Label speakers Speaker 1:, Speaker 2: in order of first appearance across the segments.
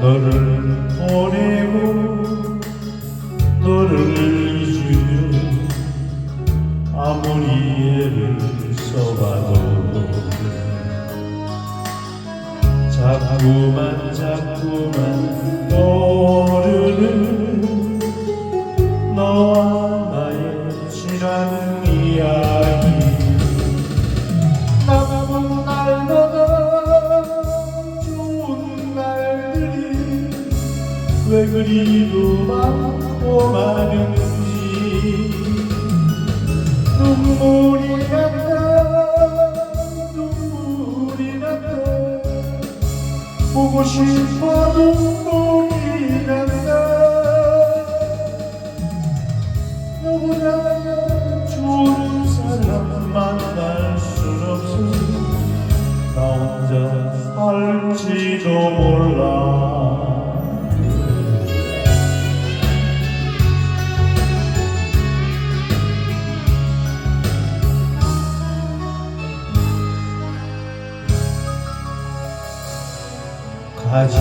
Speaker 1: 너를 보내고 너를 잊으려 아무리 애를 써봐도 자꾸만 자꾸만 떠오르는 너와 나의 지난 이야기 왜 그리도 많고 많은지. 눈물이 난다 눈물이 난다. 보고 싶어 눈물이 난다. 너보다 좋은 사람 만날 순 없어. 나 혼자 살지도 몰라 가지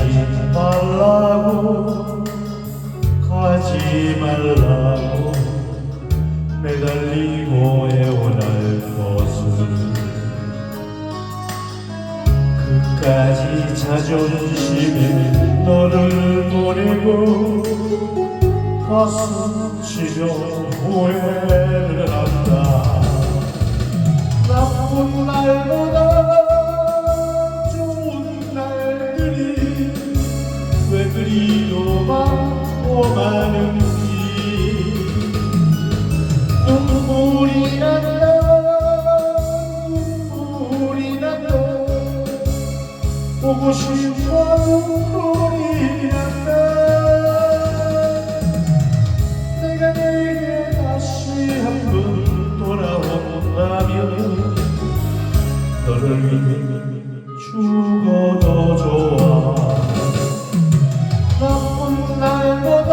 Speaker 1: 말라고 가지 말라고. 매달리고 애원할 것은 그까지 자존심에 너를 보내고 가슴 치며 후회를 한다. 나쁜 날보다 보고 싶어 눈물이 난다 내가 내게 다시 한번 돌아온다면 너를 위해 죽어도 좋아. 나쁜 날보다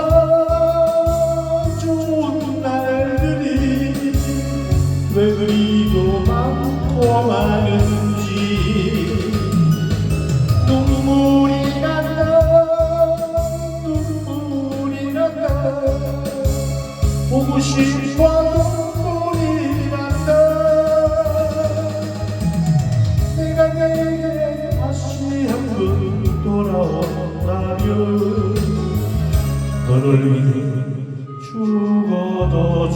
Speaker 1: 좋은 날들이 왜 그리도 많고 많은 죽어도